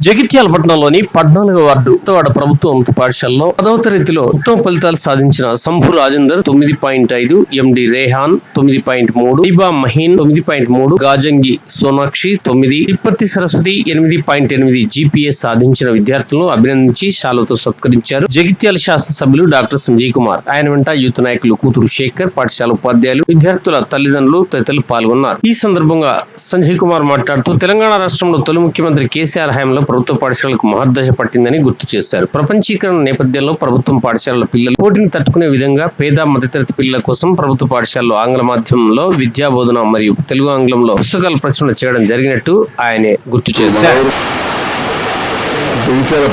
జగిత్యాల పట్టణంలోని పద్నాలుగో వార్డు ఉత్తవాడ ప్రభుత్వ ఉన్నత పాఠశాలలో పదవ తరగతిలో ఉత్తమ ఫలితాలు సాధించిన సంభు రాజేందర్ తొమ్మిది పాయింట్ ఐదు ఎండి రేహాన్ తొమ్మిది పాయింట్ మూడు ఇబా మహీన్ తొమ్మిది పాయింట్ మూడు గాజంగి సోనాక్షి తొమ్మిది తిప్పతి సరస్వతి ఎనిమిది పాయింట్ ఎనిమిది జీపీఎస్ సాధించిన విద్యార్థులను అభినందించి శాలతో సత్కరించారు జగిత్యాల శాసనసభ్యులు డాక్టర్ సంజయ్ కుమార్. ఆయన వెంట యూత్ నాయకులు కూతురు శేఖర్ పాఠశాల ఉపాధ్యాయులు విద్యార్థుల తల్లిదండ్రులు తదితరులు పాల్గొన్నారు. ఈ సందర్భంగా సంజయ్ కుమార్ మాట్లాడుతూ తెలంగాణ రాష్ట్రంలో తొలి ముఖ్యమంత్రి కేసీఆర్ హయాంలో ప్రభుత్వ పాఠశాలకు మహర్దశ పట్టిందని గుర్తు చేశారు. ప్రపంచీకరణ నేపథ్యంలో ప్రభుత్వం పాఠశాలల పిల్లలు పోటీని తట్టుకునే విధంగా పేద మధ్యతరగతి పిల్లల కోసం ప్రభుత్వ పాఠశాలలో ఆంగ్ల మాధ్యమంలో విద్యా బోధన మరియు తెలుగు ఆంగ్లంలో పుస్తకాల ప్రచురణ చేయడం జరిగినట్టు ఆయనే గుర్తు చేశారు.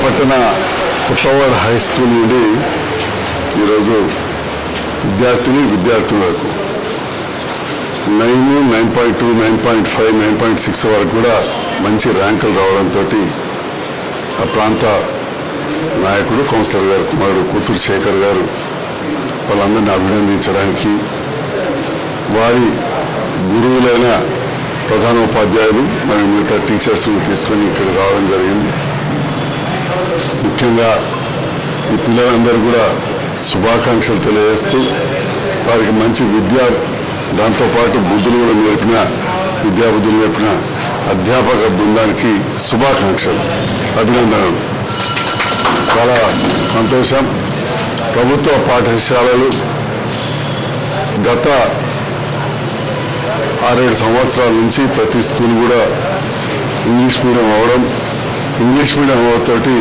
పట్టణ కొత్తవాడ హై స్కూల్ నుండి ఈరోజు విద్యార్థిని విద్యార్థులకు nine nine point two nine point five nine point six వరకు కూడా మంచి ర్యాంకులు రావడంతో ప్రాంత నాయకుడు కౌన్సిలర్ గారు కుమారుడు కూతురు శేఖర్ గారు వాళ్ళందరినీ అభినందించడానికి వారి గురువులైన ప్రధానోపాధ్యాయులు మరియు మిగతా టీచర్స్ని తీసుకొని ఇక్కడ రావడం జరిగింది. ముఖ్యంగా ఈ పిల్లలందరూ కూడా శుభాకాంక్షలు తెలియజేస్తూ వారికి మంచి విద్య దాంతోపాటు బుద్ధులు కూడా నేర్పిన విద్యాబుద్ధులు నేర్పిన అధ్యాపక బృందానికి శుభాకాంక్షలు. అభినందనలు. చాలా సంతోషం. ప్రభుత్వ పాఠశాలలు గత ఆరేడు సంవత్సరాల నుంచి ప్రతి స్కూల్ కూడా ఇంగ్లీష్ మీడియం అవ్వడం ఇంగ్లీష్ మీడియం అవ్వతోటి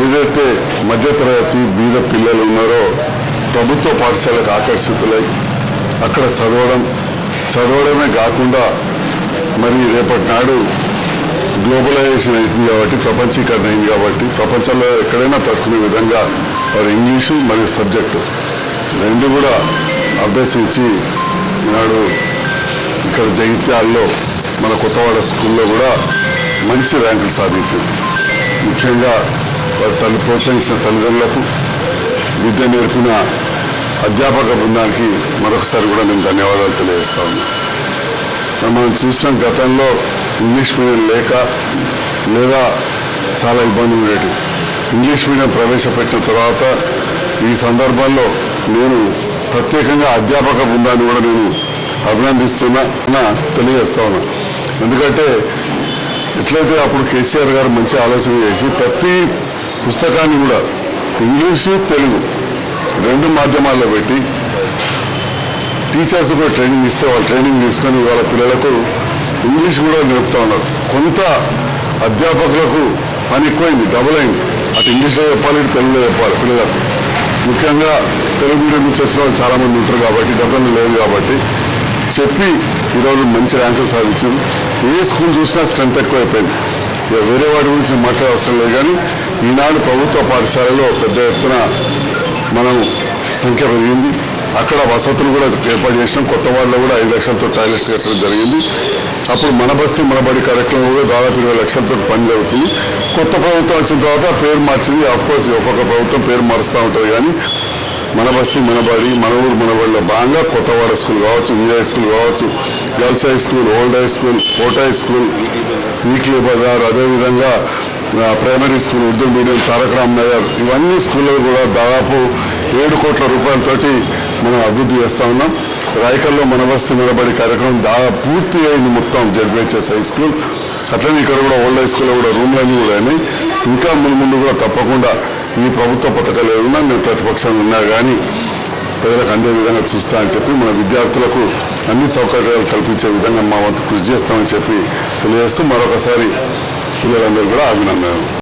ఏదైతే మధ్యతరగతి బీద పిల్లలు ఉన్నారో ప్రభుత్వ పాఠశాలకు ఆకర్షితులై అక్కడ చదవడం చదవడమే కాకుండా మరి రేపటి నాడు గ్లోబలైజేషన్ అయింది కాబట్టి ప్రపంచీకరణ అయింది కాబట్టి ప్రపంచంలో ఎక్కడైనా తట్టుకునే విధంగా వారు ఇంగ్లీషు మరియు సబ్జెక్టు రెండు కూడా అభ్యసించి ఈనాడు ఇక్కడ జగిత్యాల్లో మన కొత్తవాడ స్కూల్లో కూడా మంచి ర్యాంకులు సాధించింది ముఖ్యంగా వారి తల్లి ప్రోత్సహించిన తల్లిదండ్రులకు విద్య నేర్పిన అధ్యాపక బృందానికి మరొకసారి కూడా నేను ధన్యవాదాలు తెలియజేస్తా ఉన్నాను. మనం చూసిన గతంలో ఇంగ్లీష్ మీడియం లేక లేదా చాలా ఇబ్బంది ఉండేది. ఇంగ్లీష్ మీడియం ప్రవేశపెట్టిన తర్వాత ఈ సందర్భంలో నేను ప్రత్యేకంగా అధ్యాపక బృందాన్ని కూడా నేను అభినందిస్తున్నా తెలియజేస్తా ఉన్నా. ఎందుకంటే ఎట్లయితే అప్పుడు కేసీఆర్ గారు మంచి ఆలోచన చేసి ప్రతి పుస్తకాన్ని కూడా ఇంగ్లీషు తెలుగు రెండు మాధ్యమాల్లో పెట్టి టీచర్స్ కూడా ట్రైనింగ్ ఇస్తే వాళ్ళు ట్రైనింగ్ తీసుకొని వాళ్ళ పిల్లలకు ఇంగ్లీష్ కూడా నేర్పుతా ఉన్నారు. కొంత అధ్యాపకులకు పని ఎక్కువైంది డబుల్ అయింది. అటు ఇంగ్లీష్లో చెప్పాలి ఇటు తెలుగులో చెప్పాలి పిల్లలకు. ముఖ్యంగా తెలుగు మీడియం నుంచి వచ్చిన వాళ్ళు చాలామంది ఉంటారు కాబట్టి గతంలో లేదు కాబట్టి చెప్పి ఈరోజు మంచి ర్యాంకులు సాధించారు ఏ స్కూల్ చూసినా స్ట్రెంత్ ఎక్కువైపోయింది. ఇక వేరే వాటి గురించి మాట్లాడే అవసరం లేదు కానీ ఈనాడు ప్రభుత్వ పాఠశాలలో పెద్ద ఎత్తున మనం సంఖ్య పెరిగింది. అక్కడ వసతులు కూడా ఏర్పాటు చేసినాం. కొత్త వాళ్ళలో కూడా ఐదు లక్షలతో టాయిలెట్స్ కట్టడం జరిగింది. అప్పుడు మన బస్తీ మన బడి కార్యక్రమం కూడా దాదాపు ఇరవై లక్షలతో పని జరుగుతుంది కొత్త ప్రభుత్వం వచ్చిన తర్వాత పేరు మార్చింది. కోర్స్ ఒక్కొక్క ప్రభుత్వం పేరు మారుస్తూ ఉంటుంది కానీ మన బస్తీ మన బడి మన ఊరు మన బడిలో భాగంగా కొత్తవాడ స్కూల్ కావచ్చు విఐ స్కూల్ కావచ్చు girls high school old high school fort high school weekly bazaar అదేవిధంగా primary school Urdu medium Taraka Ram Nagar ఇవన్నీ స్కూళ్ళు కూడా దాదాపు ఏడు కోట్ల రూపాయలతోటి మనం అభివృద్ధి చేస్తా ఉన్నాం. రాయకల్లో మన బస్తీ నిలబడి కార్యక్రమం దాదాపు పూర్తి అయింది మొత్తం జడ్బిహెచ్ఎస్ హై స్కూల్. అట్లనే ఇక్కడ కూడా ఓల్డ్ హై స్కూల్లో కూడా రూమ్లన్నీ కూడా అయినాయి. ఇంకా ముందు ముందు కూడా తప్పకుండా ఈ ప్రభుత్వ పథకాలు ఏమన్నా నేను ప్రతిపక్షంగా ఉన్నా కానీ ప్రజలకు అందే విధంగా చూస్తా అని చెప్పి మన విద్యార్థులకు అన్ని సౌకర్యాలు కల్పించే విధంగా మా వంతు కృషి చేస్తామని చెప్పి తెలియజేస్తూ మరొకసారి పిల్లలందరూ కూడా అభినందనలు.